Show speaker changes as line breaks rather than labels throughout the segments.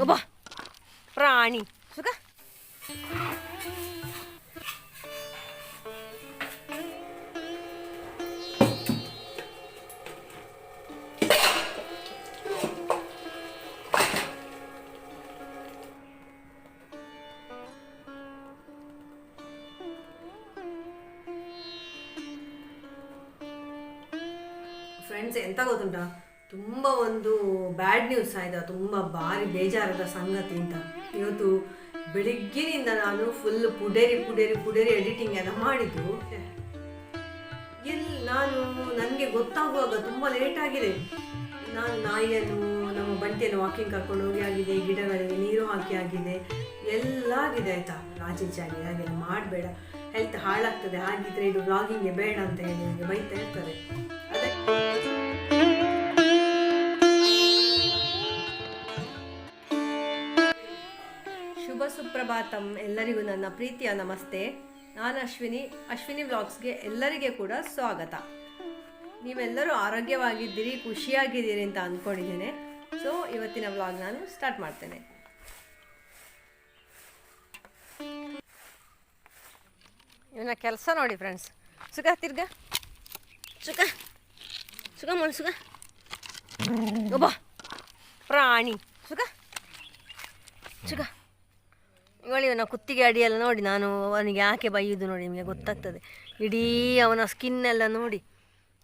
ಒಬ್ಬ ಪ್ರಾಣಿ ನ್ಯೂಸ್ ಆಯ್ತಾ ತುಂಬ ಭಾರಿ ಬೇಜಾರದ ಸಂಗತಿ ಅಂತ. ಇವತ್ತು ಬೆಳಿಗ್ಗೆನಿಂದ ನಾನು ಫುಲ್ ಪುಡೇರಿ ಪುಡೇರಿ ಪುಡೇರಿ ಎಡಿಟಿಂಗ್ ಎಲ್ಲ ಮಾಡಿದ್ದು. ಎಲ್ಲಿ ನಾನು ನನಗೆ ಗೊತ್ತಾಗುವಾಗ ತುಂಬ ಲೇಟ್ ಆಗಿದೆ. ನಾನು ನಾಯಿಯನ್ನು, ನಮ್ಮ ಬಂಟಿಯನ್ನು ವಾಕಿಂಗ್ ಕರ್ಕೊಂಡು ಹೋಗಿ ಆಗಿದೆ, ಗಿಡಗಳಿಗೆ ನೀರು ಹಾಕಿ ಆಗಿದೆ. ಎಲ್ಲ ಆಗಿದೆ ಆಯ್ತಾ? ರಾಜೀಚಾಗಿ ಹಾಗೆಲ್ಲ ಮಾಡಬೇಡ. ಹೆಲ್ತ್ ಹಾಳಾಗ್ತದೆ. ಹಾಗಿದ್ರೆ ಇದು ವ್ಲಾಗಿಂಗ್ಗೆ ಬೇಡ ಅಂತ ಹೇಳಿ ನನಗೆ ಬೈತಾ ಇರ್ತದೆ ಅದಕ್ಕೆ ಸುಪ್ರಭಾತಂ. ಎಲ್ಲರಿಗೂ ನನ್ನ ಪ್ರೀತಿಯ ನಮಸ್ತೆ. ನಾನು ಅಶ್ವಿನಿ. ಅಶ್ವಿನಿ ವ್ಲಾಗ್ಸ್ಗೆ ಎಲ್ಲರಿಗೆ ಕೂಡ ಸ್ವಾಗತ. ನೀವೆಲ್ಲರೂ ಆರೋಗ್ಯವಾಗಿದ್ದೀರಿ ಖುಷಿಯಾಗಿದ್ದೀರಿ ಅಂತ ಅಂದ್ಕೊಂಡಿದ್ದೇನೆ. ಸೊ ಇವತ್ತಿನ ವ್ಲಾಗ್ ನಾನು ಸ್ಟಾರ್ಟ್ ಮಾಡ್ತೇನೆ. ಇವನ ಕೆಲಸ ನೋಡಿ ಫ್ರೆಂಡ್ಸ್ ಸುಖ ತಿರ್ಗ. ಸುಖ ಸುಖ ಮಣ್ಣು ಸುಖ ಒಬ್ಬ. ಪ್ರಾಣಿ. ಸುಖ ಸುಖ ಅವನ ಕುತ್ತಿಗೆ ಅಡಿಯೆಲ್ಲ ನೋಡಿ ನಾನು ಅವನಿಗೆ ಯಾಕೆ ಬೈಯುವುದು ನೋಡಿ ನಿಮಗೆ ಗೊತ್ತಾಗ್ತದೆ. ಇಡೀ ಅವನ ಸ್ಕಿನ್ ಎಲ್ಲ ನೋಡಿ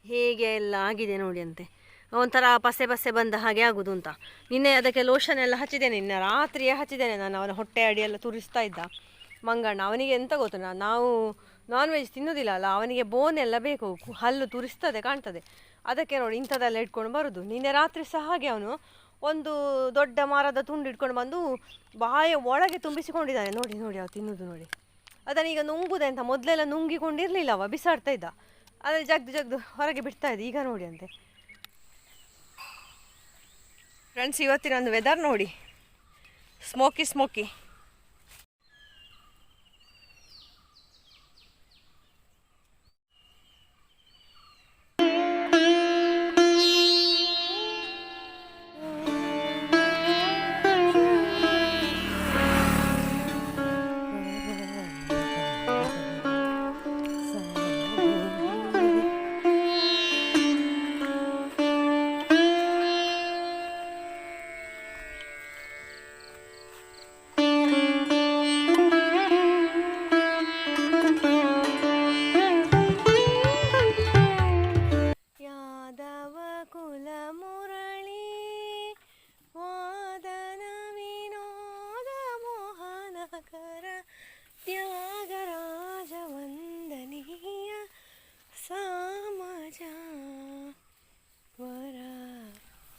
ಹೇಗೆ ಎಲ್ಲ ಆಗಿದೆ ನೋಡಿ ಅಂತೆ. ಒಂಥರ ಪಸೆ ಪಸೆ ಬಂದ ಹಾಗೆ ಆಗುದು ಅಂತ. ನಿನ್ನೆ ಅದಕ್ಕೆ ಲೋಷನ್ ಎಲ್ಲ ಹಚ್ಚಿದ್ದೇನೆ, ನಿನ್ನೆ ರಾತ್ರಿಯೇ ಹಚ್ಚಿದ್ದೇನೆ ನಾನು ಅವನ ಹೊಟ್ಟೆ ಅಡಿಯೆಲ್ಲ ತುರಿಸ್ತಾ ಇದ್ದ. ಮಂಗಣ್ಣ, ಅವನಿಗೆ ಎಂತ ಗೊತ್ತು ನಾವು ನಾನ್ ವೆಜ್ ತಿನ್ನೋದಿಲ್ಲ ಅಲ್ಲ, ಅವನಿಗೆ ಬೋನ್ ಎಲ್ಲ ಬೇಕು, ಹಲ್ಲು ತುರಿಸ್ತದೆ, ಕಾಣ್ತದೆ. ಅದಕ್ಕೆ ನೋಡಿ ಇಂಥದ್ದೆಲ್ಲ ಇಟ್ಕೊಂಡು ಬರೋದು. ನಿನ್ನೆ ರಾತ್ರಿ ಸಹ ಹಾಗೆ ಅವನು ಒಂದು ದೊಡ್ಡ ಮರದ ತುಂಡು ಇಟ್ಕೊಂಡು ಬಂದು ಬಾಯ ಒಳಗೆ ತುಂಬಿಸಿಕೊಂಡಿದ್ದಾನೆ. ನೋಡಿ ನೋಡಿ, ಅವ ತಿನ್ನೋದು ನೋಡಿ. ಅದನ್ನೀಗ ನುಂಗುದೆ ಅಂತ. ಮೊದಲೆಲ್ಲ ನುಂಗಿಕೊಂಡಿರಲಿಲ್ಲ ಅವ ಬಿಸಾಡ್ತಾ ಇದ್ದ. ಆದರೆ ಜಗ್ದು ಜಗ್ದು ಹೊರಗೆ ಬಿಡ್ತಾ ಇದ್ದ. ಈಗ ನೋಡಿ ಅಂತೆ. ಫ್ರೆಂಡ್ಸ್ ಇವತ್ತಿನ ಒಂದು ವೆದರ್ ನೋಡಿ. ಸ್ಮೋಕಿ ಸ್ಮೋಕಿ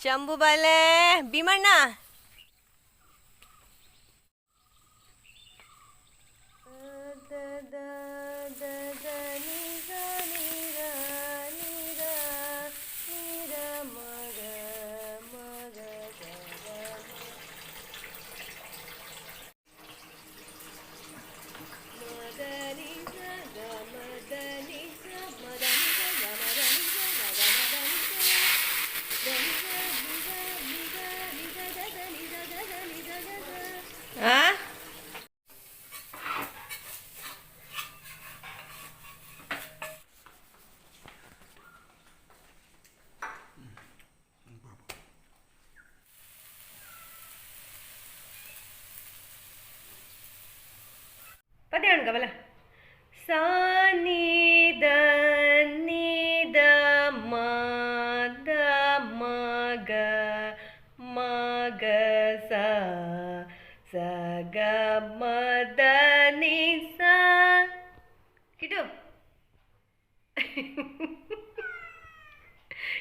ಚಂಬು ಬಲೆ ಭೀಮಣ್ಣ.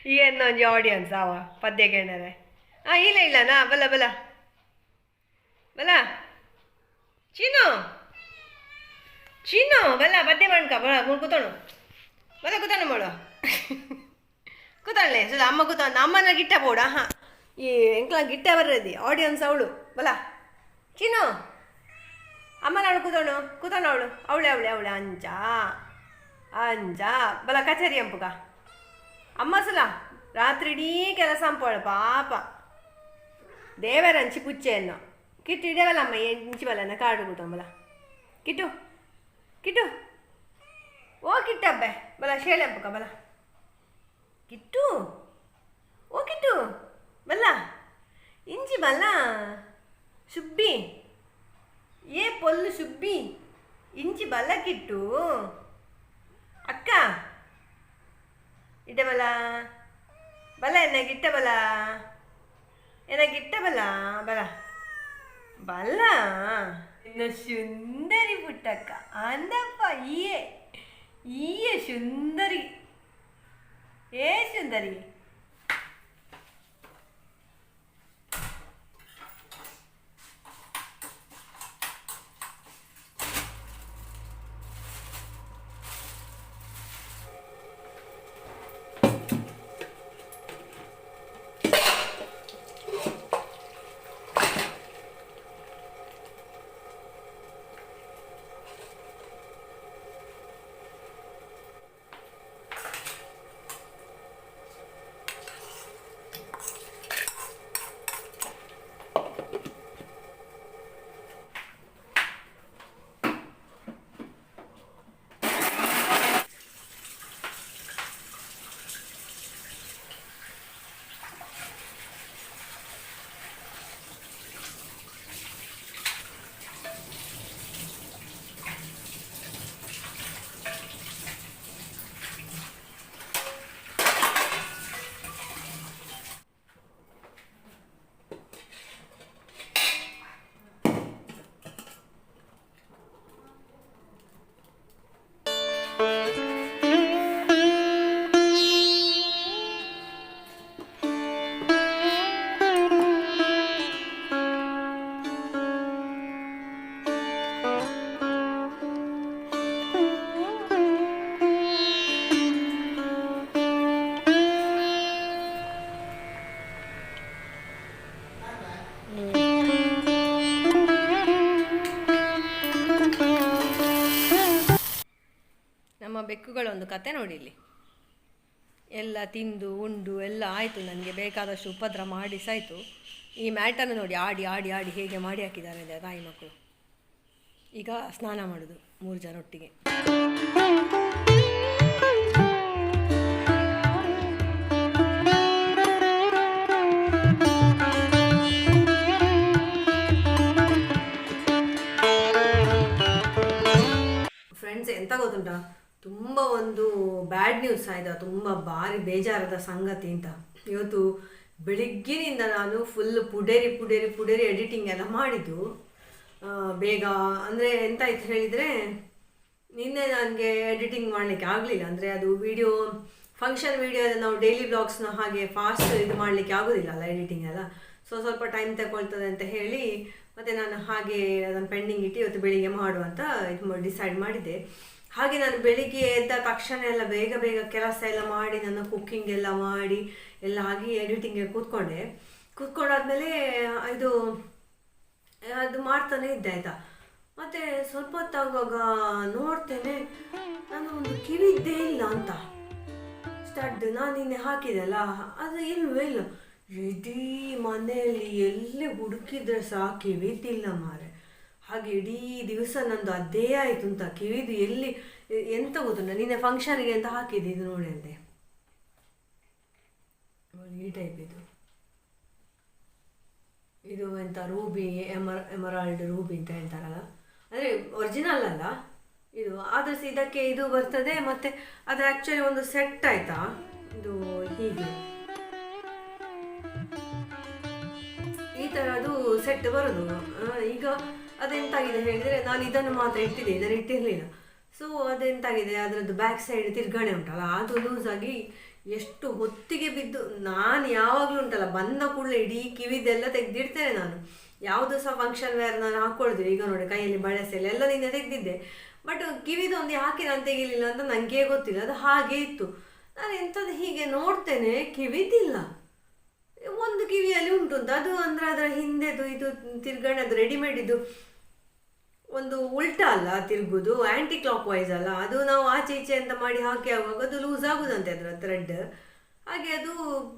ಏನು ಒಂಜಿ ಆಡಿಯನ್ಸ್ ಅವ ಪದ್ಯ ಕೇಳರೆ ಆ, ಇಲ್ಲ ಇಲ್ಲ, ನಾ, ಬಲ ಬಲ. ಬಲ. ಚೀನು ಚೀನು ಬಲ, ಪದ್ಯ ಮಾಡ್ಕ, ಬಲ ಮುಳ್ ಕೂತೋಣು ಬಲ ಕೂತಾನು ಮಾಡು ಕೂತಾಳೆ ಸುದ ಅಮ್ಮ ಕೂತ ಅಮ್ಮನ ಗಿಟ್ಟ ಬೋಡ, ಹಾ. ಈ ಎಂಕ್ಲ ಗಿಟ್ಟ ಬರ್ರದಿ ಆಡಿಯನ್ಸ್ ಅವಳು, ಬಲ. ಚೀನು ಅಮ್ಮನ ಅವಳು ಕೂತೋಣು ಕೂತೋಣ ಅವಳು. ಅವಳೆ ಅವಳೆ ಅವಳೆ, ಅಂಜ. ಅಂಜ. ಬಲ, ಕಚೇರಿ ಅಂಪುಗ ಅಮ್ಮ ರಾತ್ರಿ ಇಡೀ ಕೆಲಸ ಅಂಪಳು ಪಾಪ. ದೇವರಂಚಿ ಪುಚ್ಚೆಯನ್ನು ಕಿಟ್ಟು ಇಡವಲ್ಲಮ್ಮ ಎಂಚಿ ಬಲ್ಲನ ಕಾಡು ಕೂತಂಬಲ ಕಿಟ್ಟು ಕಿಟ್ಟು. ಓ ಕಿಟ್ಟಬ್ಬೆ ಬಲ ಶೇಳೆಂಪಕ ಬಲ. ಕಿಟ್ಟು, ಓ, ಕಿಟ್ಟು. ಬಲ್ಲ ಇಂಚಿ ಬಲ್ಲ ಸುಬ್ಬಿ. ಏ, ಪೊಲ್ಲು ಸುಬ್ಬಿ. ಇಂಚಿ ಬಲ್ಲ ಕಿಟ್ಟು. ಅಕ್ಕ. ಇಟ್ಟ ಬಲ ಬಲ ಎನ್ನಾಗಿಟ್ಟ ಬಲ ಎನ್ನಾಗಿಟ್ಟ ಬಲ ಬಲ ಬಲ್ಲ ಇನ್ನು ಸುಂದರಿ ಪುಟ್ಟಕ್ಕ ಅಂದಪ್ಪ ಈಯೇ ಈಯೇ ಸುಂದರಿ ಏ ಸುಂದರಿ ನಮ್ಮ ಬೆಕ್ಕುಗಳೊಂದು ಕತೆ ನೋಡಿ ಇಲ್ಲಿ ಎಲ್ಲ ತಿಂದು, ಉಂಡು, ಎಲ್ಲ ಆಯಿತು. ನನಗೆ ಬೇಕಾದಷ್ಟು ಉಪದ್ರ ಮಾಡಿ ಸಾಯಿತು. ಈ ಮ್ಯಾಟನ್ನು ನೋಡಿ ಆಡಿ ಆಡಿ ಆಡಿ ಹೇಗೆ ಮಾಡಿ ಹಾಕಿದ್ದಾರೆ ಅಂದರೆ ತಾಯಿ ಮಕ್ಕಳು. ಈಗ ಸ್ನಾನ ಮಾಡೋದು ಮೂರು ಜನ ಒಟ್ಟಿಗೆ. ಫ್ರೆಂಡ್ಸ್ ಎಂತ ಗೊತ್ತುಂಟಾ? ತುಂಬ ಒಂದು ಬ್ಯಾಡ್ ನ್ಯೂಸ್ ಆಯ್ತು ತುಂಬ ಭಾರಿ ಬೇಜಾರದ ಸಂಗತಿ ಅಂತ. ಇವತ್ತು ಬೆಳಿಗ್ಗಿನಿಂದ ನಾನು ಫುಲ್ ಪುಡೇರಿ ಪುಡೇರಿ ಪುಡೇರಿ ಎಡಿಟಿಂಗ್ ಎಲ್ಲ ಮಾಡಿದ್ದು. ಬೇಗ ಅಂದರೆ ಎಂತ ಆಯ್ತು ಹೇಳಿದರೆ, ನಿನ್ನೆ ನನಗೆ ಎಡಿಟಿಂಗ್ ಮಾಡಲಿಕ್ಕೆ ಆಗಲಿಲ್ಲ. ಅಂದರೆ ಅದು ವಿಡಿಯೋ ಫಂಕ್ಷನ್ ವಿಡಿಯೋ ನಾವು ಡೈಲಿ ಬ್ಲಾಗ್ಸ್ನ ಹಾಗೆ ಫಾಸ್ಟ್ ಇದು ಮಾಡಲಿಕ್ಕೆ ಆಗೋದಿಲ್ಲ ಅಲ್ಲ ಎಡಿಟಿಂಗ್ ಎಲ್ಲ. ಸೊ ಸ್ವಲ್ಪ ಟೈಮ್ ತಗೊಳ್ತದೆ ಅಂತ ಹೇಳಿ ಮತ್ತು ನಾನು ಹಾಗೆ ಅದನ್ನು ಪೆಂಡಿಂಗ್ ಇಟ್ಟು ಇವತ್ತು ಬೆಳಿಗ್ಗೆ ಮಾಡುವಂತ ಇದು ಡಿಸೈಡ್ ಮಾಡಿದ್ದೆ. ಹಾಗೆ ನಾನು ಬೆಳಿಗ್ಗೆ ಎದ್ದ ತಕ್ಷಣ ಎಲ್ಲ ಬೇಗ ಬೇಗ ಕೆಲಸ ಎಲ್ಲ ಮಾಡಿ, ನನ್ನ ಕುಕ್ಕಿಂಗ್ ಎಲ್ಲ ಮಾಡಿ, ಎಲ್ಲ ಆಗಿ ಎಡಿಟಿಂಗ್ಗೆ ಕೂತ್ಕೊಂಡೆ. ಕೂತ್ಕೊಂಡಾದ್ಮೇಲೆ, ಇದು, ಅದು ಮಾಡ್ತಾನೆ ಇದ್ದೆ, ಆಯ್ತಾ? ಮತ್ತೆ ಸ್ವಲ್ಪ ಹೊತ್ತಾಗುವಾಗ ನೋಡ್ತೇನೆ, ನಾನು ಒಂದು ಕಿವಿದ್ದೇ ಇಲ್ಲ ಅಂತ. ಸ್ಟಡ್ ನಾನು ನಿನ್ನೆ ಹಾಕಿದೆ ಅಲ್ಲ, ಅದು ಇಲ್ವೇ ಇಲ್ಲ ಇಡೀ ಮನೆಯಲ್ಲಿ ಎಲ್ಲಿ ಹುಡುಕಿದ್ರೆ ಸಹ ಕಿವಿದ್ದಿಲ್ಲ ಮಾರೆ. ಹಾಗೆ ಇಡೀ ದಿವಸ ನಂದು ಅದೇ ಆಯ್ತು ಅಂತ ಕಿವಿದು ಎಲ್ಲಿ ಎಂತ ಗೊತ್ತುಂಟ? ನಿನ್ನೆ ಫಂಕ್ಷನ್ಗೆ ಅಂತ ಹಾಕಿದೆ ಇದು ನೋಡಿ ಅಂತೆ ಈ ಟೈಪ್ ಇದು. ಇದು ಎಂತ, ರೂಬಿ, ಎಮರ್, ಎಮರಾಲ್ಡ್ ರೂಬಿ ಅಂತ ಹೇಳ್ತಾರಲ್ಲ? ಅಂದರೆ ಒರಿಜಿನಲ್ ಅಲ್ಲ? ಇದು ಆದ್ರೆ ಇದಕ್ಕೆ ಇದು ಬರ್ತದೆ, ಮತ್ತೆ ಅದು ಆ್ಯಕ್ಚುಲಿ ಒಂದು ಸೆಟ್ ಆಯ್ತಾ? ಇದು ಹೀಗೆ. ಈ ಥರದ್ದು ಸೆಟ್ ಬರೋದು. ಈಗ ಅದೆಂತಾಗಿದೆ ಹೇಳಿದರೆ ನಾನು ಇದನ್ನು ಮಾತ್ರ ಇಟ್ಟಿದ್ದೆ, ಇದನ್ನು ಇಟ್ಟಿರಲಿಲ್ಲ. ಸೊ ಅದೆಂತಾಗಿದೆ ಅದರದ್ದು ಬ್ಯಾಕ್ ಸೈಡ್ ತಿರ್ಗಣೆ ಉಂಟಲ್ಲ, ಅದು ಲೂಸ್ ಆಗಿ ಎಷ್ಟು ಹೊತ್ತಿಗೆ ಬಿದ್ದು, ನಾನು ಯಾವಾಗಲೂ ಉಂಟಲ್ಲ, ಬಂದ ಕೂಡಲೇ ಇಡೀ ಕಿವಿದೆಲ್ಲ ತೆಗೆದಿಡ್ತೇನೆ ನಾನು. ಯಾವುದು ಸಹ ಫಂಕ್ಷನ್ ವೇರ್ ನಾನು ಹಾಕ್ಕೊಳ್ತೀನಿ ಈಗ ನೋಡಿ, ಕೈಯಲ್ಲಿ ಬಳಸಲ್ಲ, ಎಲ್ಲ ನಿನ್ನೆ ತೆಗೆದಿದ್ದೆ. ಬಟ್ ಕಿವಿದು ಒಂದು ಯಾಕೆ ನಾನು ತೆಗಿಲಿಲ್ಲ ಅಂತ ನನಗೆ ಗೊತ್ತಿಲ್ಲ. ಅದು ಹಾಗೆ ಇತ್ತು. ನಾನು ಎಂಥದ್ದು ಹೀಗೆ ನೋಡ್ತೇನೆ, ಕಿವಿದಿಲ್ಲ. ಒಂದು ಕಿವಿಯಲ್ಲಿ ಉಂಟು ಅಂತ. ಅದು ಅಂದ್ರೆ ಅದರ ಹಿಂದೆದು ಇದು ತಿರ್ಗಣೆ, ಅದು ರೆಡಿಮೇಡ್ ಇದು ಒಂದು ಉಲ್ಟಾ ಅಲ್ಲ ತಿರುಗುದು ಆಂಟಿ ಕ್ಲಾಕ್ ವೈಸ್ ಅಲ್ಲ. ಅದು ನಾವು ಆಚೆ ಈಚೆ ಅಂತ ಮಾಡಿ ಹಾಕಿ ಆಗುವಾಗ ಅದು ಲೂಸ್ ಆಗುದಂತೆ ಅದರ ಥ್ರೆಡ್ ಹಾಗೆ ಅದು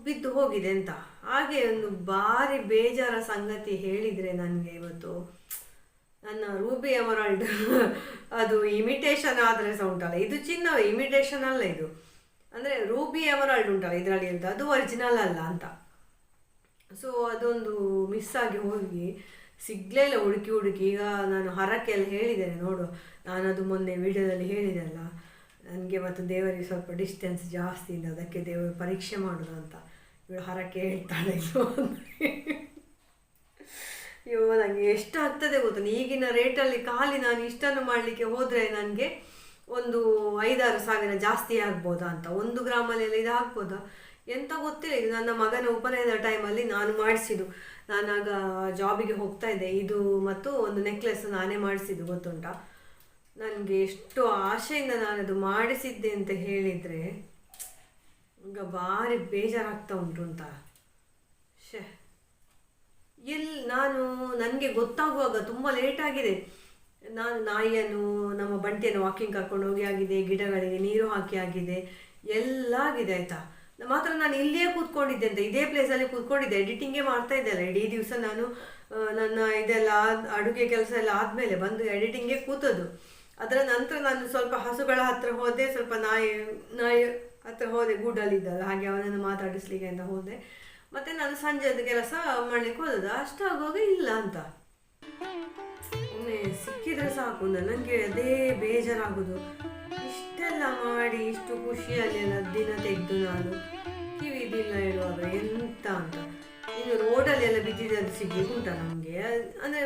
ಬಿದ್ದು ಹೋಗಿದೆ ಅಂತ. ಹಾಗೆ ಒಂದು ಭಾರಿ ಬೇಜಾರ ಸಂಗತಿ ಹೇಳಿದರೆ ನನಗೆ ಇವತ್ತು. ನನ್ನ ರೂಬಿ ಎಮರಾಲ್ಡ್ ಅದು ಇಮಿಟೇಷನ್ ಆದರೆ ಸಹ ಉಂಟಲ್ಲ. ಇದು ಚಿನ್ನ ಇಮಿಟೇಷನ್ ಅಲ್ಲ ಇದು. ಅಂದರೆ ರೂಬಿ ಎಮರಾಲ್ಡ್ ಉಂಟಲ್ಲ ಇದರಲ್ಲಿ ಅಂತ. ಅದು ಒರಿಜಿನಲ್ ಅಲ್ಲ ಅಂತ. ಸೊ ಅದೊಂದು ಮಿಸ್ ಆಗಿ ಹೋಗಿ, ಸಿಗಲೇ ಇಲ್ಲ ಹುಡುಕಿ ಹುಡುಕಿ. ಈಗ ನಾನು ಹರಕೆ ಎಲ್ಲ ಹೇಳಿದ್ದೇನೆ, ನೋಡು. ನಾನು ಅದು ಮೊನ್ನೆ ವಿಡಿಯೋದಲ್ಲಿ ಹೇಳಿದೆ ಅಲ್ಲ ನನಗೆ ಮತ್ತು ದೇವರಿಗೆ ಸ್ವಲ್ಪ ಡಿಸ್ಟೆನ್ಸ್ ಜಾಸ್ತಿ ಇದೆ ಅದಕ್ಕೆ ದೇವರು ಪರೀಕ್ಷೆ ಮಾಡೋದು ಅಂತ. ಇವಳು ಹರಕೆ ಹೇಳ್ತಾಳೆ ಅಯ್ಯೋ ನನಗೆ ಎಷ್ಟು ಆಗ್ತದೆ ಗೊತ್ತಾ? ಈಗಿನ ರೇಟಲ್ಲಿ ಖಾಲಿ, ನಾನು ಇಷ್ಟನ್ನು ಮಾಡಲಿಕ್ಕೆ ಹೋದರೆ ನನಗೆ ಒಂದು ಐದಾರು ಸಾವಿರ ಜಾಸ್ತಿ ಆಗ್ಬೋದಾ ಅಂತ. ಒಂದು ಗ್ರಾಮಲ್ಲೆಲ್ಲ ಇದು ಆಗ್ಬೋದಾ ಎಂತ ಗೊತ್ತಿಲ್ಲ, ಇದು ನನ್ನ ಮಗನ ಉಪನಯನದ ಟೈಮಲ್ಲಿ ನಾನು ಮಾಡಿಸಿದ್ದು. ನಾನಾಗ ಜಾಬಿಗೆ ಹೋಗ್ತಾ ಇದ್ದೆ. ಇದು ಮತ್ತು ಒಂದು ನೆಕ್ಲೆಸ್ ನಾನೇ ಮಾಡಿಸಿದ್ದು, ಗೊತ್ತುಂಟಾ? ನನಗೆ ಎಷ್ಟು ಆಸೆಯಿಂದ ಅದು ಮಾಡಿಸಿದ್ದೆ ಅಂತ ಹೇಳಿದರೆ, ಈಗ ಭಾರಿ ಬೇಜಾರಾಗ್ತಾ ಉಂಟು ಅಂತ ಶೇ ಎಲ್ಲಿ ನಾನು, ನನಗೆ ಗೊತ್ತಾಗುವಾಗ ತುಂಬ ಲೇಟ್ ಆಗಿದೆ. ನಾನು ನಾಯಿಯನ್ನು, ನಮ್ಮ ಬಂಟಿಯನ್ನು ವಾಕಿಂಗ್ ಕರ್ಕೊಂಡು ಹೋಗಿ ಆಗಿದೆ, ಗಿಡಗಳಿಗೆ ನೀರು ಹಾಕಿ ಆಗಿದೆ. ಎಲ್ಲ ಆಗಿದೆ, ಆಯಿತಾ? ಮಾತ್ರ ನಾನು ಇಲ್ಲಿಯೇ ಕೂತ್ಕೊಂಡಿದ್ದೆ ಅಂತ, ಇದೇ ಪ್ಲೇಸಲ್ಲಿ ಕೂತ್ಕೊಂಡಿದ್ದೆ ಎಡಿಟಿಂಗೇ ಮಾಡ್ತಾ ಇದ್ದೆ ಅಲ್ಲ, ಇಡೀ ದಿವಸ ನಾನು ನನ್ನ ಇದೆಲ್ಲ ಅಡುಗೆ ಕೆಲಸ ಎಲ್ಲ ಆದಮೇಲೆ ಬಂದು ಎಡಿಟಿಂಗೇ ಕೂತದ್ದು. ಅದರ ನಂತರ ನಾನು ಸ್ವಲ್ಪ ಹಸುಗಳ ಹತ್ರ ಹೋದೆ, ಸ್ವಲ್ಪ ನಾಯಿ ನಾಯಿ ಹತ್ರ ಹೋದೆ ಗೂಡಲ್ಲಿದ್ದಲ್ಲ ಹಾಗೆ ಅವನನ್ನು ಮಾತಾಡಿಸ್ಲಿಕ್ಕೆ ಅಂತ ಹೋದೆ. ಮತ್ತೆ ನಾನು ಸಂಜೆದು ಕೆಲಸ ಮಾಡ್ಲಿಕ್ಕೆ ಹೋದದ್ದು. ಅಷ್ಟಾಗುವಾಗ ಇಲ್ಲ ಅಂತ. ಒಮ್ಮೆ ಸಿಕ್ಕಿದ್ರೆ ಸಾಕು, ನನಗೆ ಅದೇ ಬೇಜಾರಾಗುದು ಇಷ್ಟೆಲ್ಲ ಮಾಡಿ ಇಷ್ಟು ಖುಷಿಯಲ್ಲಿ ಎಲ್ಲ ದಿನ ತೆಗೆದು ನಾನು ಕಿವಿದಿಲ್ಲ ಹೇಳುವಾಗ ಎಂತ ಅಂತ. ಇನ್ನು ರೋಡಲ್ಲಿ ಎಲ್ಲ ಬಿದ್ದಿದೆ ಅದು ಸಿಗ್ಲಿಕ್ಕೆ ಉಂಟ ನಮಗೆ? ಅಂದರೆ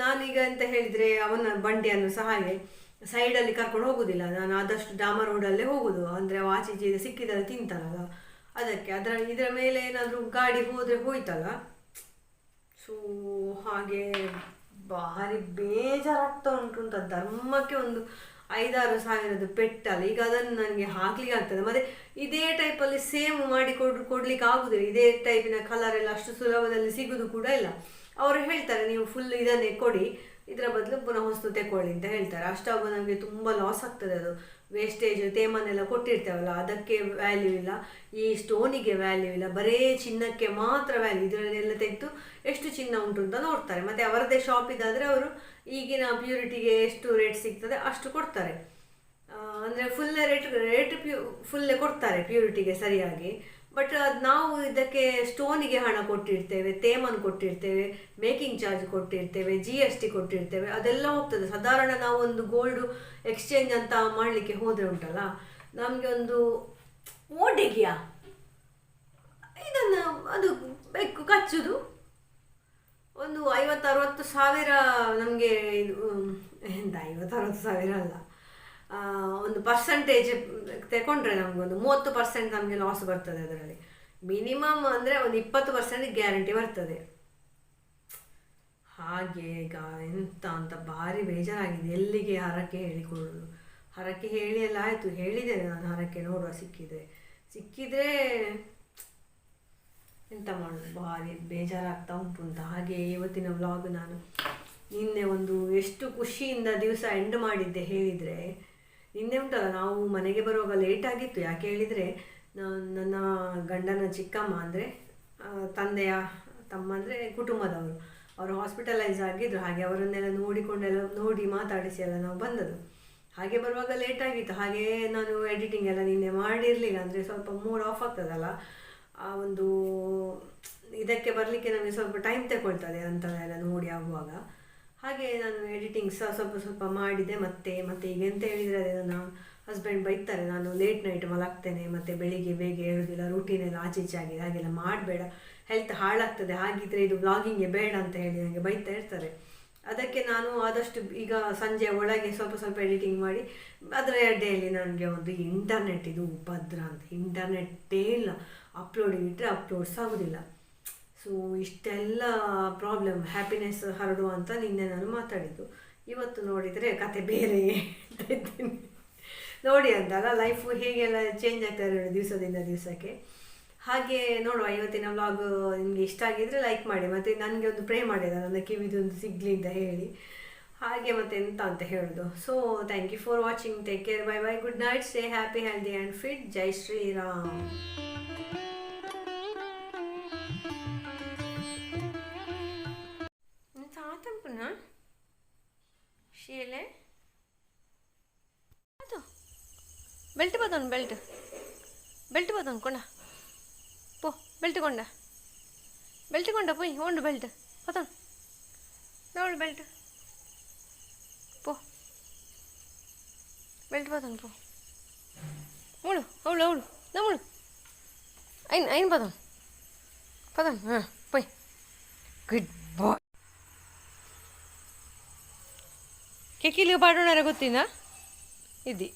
ನಾನೀಗ ಎಂತ ಹೇಳಿದರೆ ಅವನ ಬಂಡಿಯನ್ನು ಸಹ ಹಾಗೆ ಸೈಡಲ್ಲಿ ಕರ್ಕೊಂಡು ಹೋಗುದಿಲ್ಲ. ನಾನು ಆದಷ್ಟು ಡಾಮ ರೋಡಲ್ಲೇ ಹೋಗುದು. ಅಂದರೆ ಆಚೆ ಸಿಕ್ಕಿದ್ರೆ ತಿಂತಾರಲ್ಲ ಅದಕ್ಕೆ ಅದರ ಇದರ ಮೇಲೆ ಏನಾದರೂ ಗಾಡಿ ಹೋದರೆ ಹೋಯ್ತಲ್ಲ? ಸೊ ಹಾಗೆ ಭಾರಿ ಬೇಜಾರಾಗ್ತಾ ಉಂಟು ಅಂತ ಧರ್ಮಕ್ಕೆ ಒಂದು ಐದಾರು ಸಾವಿರದ ಪೆಟ್ಟಲ್ಲ. ಈಗ ಅದನ್ನು ನನಗೆ ಹಾಕ್ಲಿಕ್ಕೆ ಆಗ್ತದೆ. ಮತ್ತೆ ಇದೇ ಟೈಪಲ್ಲಿ ಸೇಮ್ ಮಾಡಿ ಕೊಡ್, ಕೊಡ್ಲಿಕ್ಕೆ ಆಗುದಿಲ್ಲ. ಇದೇ ಟೈಪಿನ ಕಲರ್ ಎಲ್ಲ ಅಷ್ಟು ಸುಲಭದಲ್ಲಿ ಸಿಗುದು ಕೂಡ ಇಲ್ಲ. ಅವರು ಹೇಳ್ತಾರೆ, ನೀವು ಫುಲ್ ಇದನ್ನೇ ಕೊಡಿ. ಇದರ ಬದಲು ಪುನಃ ಹೊಸ್ತು ತೆಕೊಳ್ಳಿ ಅಂತ ಹೇಳ್ತಾರೆ. ಅಷ್ಟಾಗ ನಮಗೆ ತುಂಬ ಲಾಸ್ ಆಗ್ತದೆ ಅದು. ವೇಸ್ಟೇಜ್ ತೇಮನ್ನೆಲ್ಲ ಕೊಟ್ಟಿರ್ತೇವಲ್ಲ, ಅದಕ್ಕೆ ವ್ಯಾಲ್ಯೂ ಇಲ್ಲ. ಈ ಸ್ಟೋನಿಗೆ ವ್ಯಾಲ್ಯೂ ಇಲ್ಲ. ಬರೇ ಚಿನ್ನಕ್ಕೆ ಮಾತ್ರ ವ್ಯಾಲ್ಯೂ ಇದರಲ್ಲೆಲ್ಲ ತೆಗೆದು ಎಷ್ಟು ಚಿನ್ನ ಉಂಟು ಅಂತ ನೋಡ್ತಾರೆ. ಮತ್ತು ಅವರದೇ ಶಾಪ್ ಇದಾದರೆ ಅವರು ಈಗಿನ ಪ್ಯೂರಿಟಿಗೆ ಎಷ್ಟು ರೇಟ್ ಸಿಗ್ತದೆ ಅಷ್ಟು ಕೊಡ್ತಾರೆ. ಅಂದರೆ ಫುಲ್ಲೇ ರೇಟ್ ರೇಟ್ ಪ್ಯೂ ಫುಲ್ಲೇ ಕೊಡ್ತಾರೆ ಪ್ಯೂರಿಟಿಗೆ ಸರಿಯಾಗಿ. ಬಟ್ ಅದು ನಾವು ಇದಕ್ಕೆ ಸ್ಟೋನಿಗೆ ಹಣ ಕೊಟ್ಟಿರ್ತೇವೆ, ತೇಮನ್ ಕೊಟ್ಟಿರ್ತೇವೆ ಮೇಕಿಂಗ್ ಚಾರ್ಜ್ ಕೊಟ್ಟಿರ್ತೇವೆ ಜಿ ಎಸ್ ಟಿ ಕೊಟ್ಟಿರ್ತೇವೆ, ಅದೆಲ್ಲ ಹೋಗ್ತದೆ. ಸಾಧಾರಣ ನಾವು ಒಂದು ಗೋಲ್ಡ್ ಎಕ್ಸ್ಚೇಂಜ್ ಅಂತ ಮಾಡಲಿಕ್ಕೆ ಹೋದರೆ ಉಂಟಲ್ಲ, ನಮಗೆ ಒಂದು ಓಡಿಗೆಯಾ? ಇದನ್ನು ಅದು ಬೆಕ್ಕು ಕಚ್ಚುದು. ಒಂದು ಐವತ್ತು ಅರವತ್ತು ಸಾವಿರ ನಮಗೆ ಇದು, ಎಂತ ಐವತ್ತು ಅರವತ್ತು ಸಾವಿರ ಅಲ್ಲ. ಒಂದು ಪರ್ಸೆಂಟೇಜ್ ತಗೊಂಡ್ರೆ ನಮಗೊಂದು ಮೂವತ್ತು ಪರ್ಸೆಂಟ್ ನಮಗೆ ಲಾಸ್ ಬರ್ತದೆ ಅದರಲ್ಲಿ. ಮಿನಿಮಮ್ ಅಂದರೆ ಒಂದು ಇಪ್ಪತ್ತು ಪರ್ಸೆಂಟ್ ಗ್ಯಾರಂಟಿ ಬರ್ತದೆ. ಹಾಗೆ ಈಗ ಎಂತ ಅಂತ ಭಾರಿ ಬೇಜಾರಾಗಿದೆ. ಎಲ್ಲಿಗೆ ಹರಕೆ ಹೇಳಿಕೊಳ್ಳೋದು ಹರಕೆ ಹೇಳಿ ಎಲ್ಲ ಆಯಿತು. ಹೇಳಿದ್ದೇನೆ ನಾನು ಹರಕೆ ನೋಡುವ ಸಿಕ್ಕಿದ್ರೆ. ಸಿಕ್ಕಿದ್ರೆ ಎಂತ ಮಾಡೋದು? ಭಾರಿ ಬೇಜಾರಾಗ್ತಾ ಉಂಟು ಅಂತ. ಹಾಗೆ ಇವತ್ತಿನ ವ್ಲಾಗ್ ನಾನು ನಿನ್ನೆ ಒಂದು ಎಷ್ಟು ಖುಷಿಯಿಂದ ದಿವಸ ಎಂಡ್ ಮಾಡಿದ್ದೆ ಹೇಳಿದರೆ. ನಿನ್ನೆ ಉಂಟಲ್ಲ, ನಾವು ಮನೆಗೆ ಬರುವಾಗ ಲೇಟ್ ಆಗಿತ್ತು. ಯಾಕೆ ಹೇಳಿದರೆ ನನ್ನ ಗಂಡನ ಚಿಕ್ಕಮ್ಮ ಅಂದರೆ ತಂದೆಯ ತಮ್ಮ ಅಂದರೆ ಕುಟುಂಬದವರು. ಅವರು ಹಾಸ್ಪಿಟಲೈಸ್ ಆಗಿದ್ರು. ಹಾಗೆ ಅವರನ್ನೆಲ್ಲ ನೋಡಿಕೊಂಡೆಲ್ಲ ನೋಡಿ ಮಾತಾಡಿಸಿ ಎಲ್ಲ ನಾವು ಬಂದದ್ದು. ಹಾಗೆ ಬರುವಾಗ ಲೇಟ್ ಆಗಿತ್ತು. ಹಾಗೆ ನಾನು ಎಡಿಟಿಂಗ್ ಎಲ್ಲ ನಿನ್ನೆ ಮಾಡಿರಲಿಲ್ಲ ಅಂದರೆ ಸ್ವಲ್ಪ ಮೂಡ್ ಆಫ್ ಆಗ್ತದಲ್ಲ. ಆ ಒಂದು ಇದಕ್ಕೆ ಬರಲಿಕ್ಕೆ ನಮಗೆ ಸ್ವಲ್ಪ ಟೈಮ್ ತಗೊಳ್ತದೆ ಅಂತ ಎಲ್ಲ ನೋಡಿ ಆಗುವಾಗ. ಹಾಗೆ ನಾನು ಎಡಿಟಿಂಗ್ ಸಹ ಸ್ವಲ್ಪ ಸ್ವಲ್ಪ ಮಾಡಿದೆ ಮತ್ತೆ ಮತ್ತೆ ಈಗ ಎಂತ ಹೇಳಿದರೆ ಅದೇ ನನ್ನ ಹಸ್ಬೆಂಡ್ ಬೈತಾರೆ, ನಾನು ಲೇಟ್ ನೈಟ್ ಮಲಗ್ತೇನೆ, ಮತ್ತು ಬೆಳಿಗ್ಗೆ ಬೇಗ ಹೇಳೋದಿಲ್ಲ ರೂಟೀನ್ ಎಲ್ಲ ಆಚೆ ಈಚೆ ಆಗಿದೆ, ಹಾಗೆಲ್ಲ ಮಾಡಬೇಡ. ಹೆಲ್ತ್ ಹಾಳಾಗ್ತದೆ, ಹಾಗಿದ್ರೆ ಇದು ಬ್ಲಾಗಿಂಗೆ ಬೇಡ ಅಂತ ಹೇಳಿ ನನಗೆ ಬೈತಾ ಇರ್ತಾರೆ. ಅದಕ್ಕೆ ನಾನು ಆದಷ್ಟು ಈಗ ಸಂಜೆ ಒಳಗೆ ಸ್ವಲ್ಪ ಸ್ವಲ್ಪ ಎಡಿಟಿಂಗ್ ಮಾಡಿ, ಅದರ ಡೇಲಿ ನನಗೆ ಒಂದು ಇಂಟರ್ನೆಟ್ ಇದು ಉಪದ್ರ ಅಂತ. ಇಂಟರ್ನೆಟ್ಟೇ ಇಲ್ಲ. ಅಪ್ಲೋಡ್ ಇಟ್ಟರೆ ಅಪ್ಲೋಡ್ಸ್ ಆಗೋದಿಲ್ಲ. ಸೊ ಇಷ್ಟೆಲ್ಲ ಪ್ರಾಬ್ಲಮ್ ಹ್ಯಾಪಿನೆಸ್ ಹರಡು ಅಂತ ನಿನ್ನೆ ನಾನು ಮಾತಾಡಿದ್ದು. ಇವತ್ತು ನೋಡಿದರೆ ಕತೆ ಬೇರೆ ನೋಡಿ ಅಂತಲ್ಲ ಲೈಫು ಹೇಗೆಲ್ಲ ಚೇಂಜ್ ಆಗ್ತಾ ಇರೋದು ದಿವಸದಿಂದ ದಿವಸಕ್ಕೆ. ಹಾಗೆ ನೋಡುವ, ಇವತ್ತಿನ ವ್ಲಾಗ್ ನಿಮಗೆ ಇಷ್ಟ ಆಗಿದರೆ ಲೈಕ್ ಮಾಡಿ, ಮತ್ತು ನನಗೆ ಒಂದು ಪ್ರೇ ಮಾಡಿದ ನನ್ನ ಕಿವಿದೊಂದು ಸಿಗಲಿ ಅಂತ ಹೇಳಿ. ಹಾಗೆ ಮತ್ತೆ ಎಂತ ಅಂತ ಹೇಳೋದು. So thank you for watching take care bye bye good night stay happy healthy and fit Jai Shriram Până și ele. ಅದು ಬೆಲ್ಟ್ ಬದೋನು ಬೆಲ್ಟ್ ಬೆಲ್ಟ್ ಬದೋನು ಕೊಂಡ ಪೋ ಬೆಲ್ಟ್ ಕೊಂಡ ಬೆಲ್ಟ್ ಕೊಂಡ ಪೋಯ್ ಉಂಡು ಬೆಲ್ಟ್ ಬದೋನು ನೋಡು ಬೆಲ್ಟ್ ಪೋ ಬೆಲ್ಟ್ ಬದೋನು ಪೋ ಮೂಳು ಅವಳು ಅವಳು ನಮ್ಮಳು ಐನ್ ಐನ್ ಬದೋನು ಬದೋನು ಹಾಂ ಪೋಯ್ ಗುಡ್ ಬಾಯ್ ಕೆಕಿಲಿಗೆ ಪಾಡೋಣರ ಗೊತ್ತಿನ ಇದ್ದಿ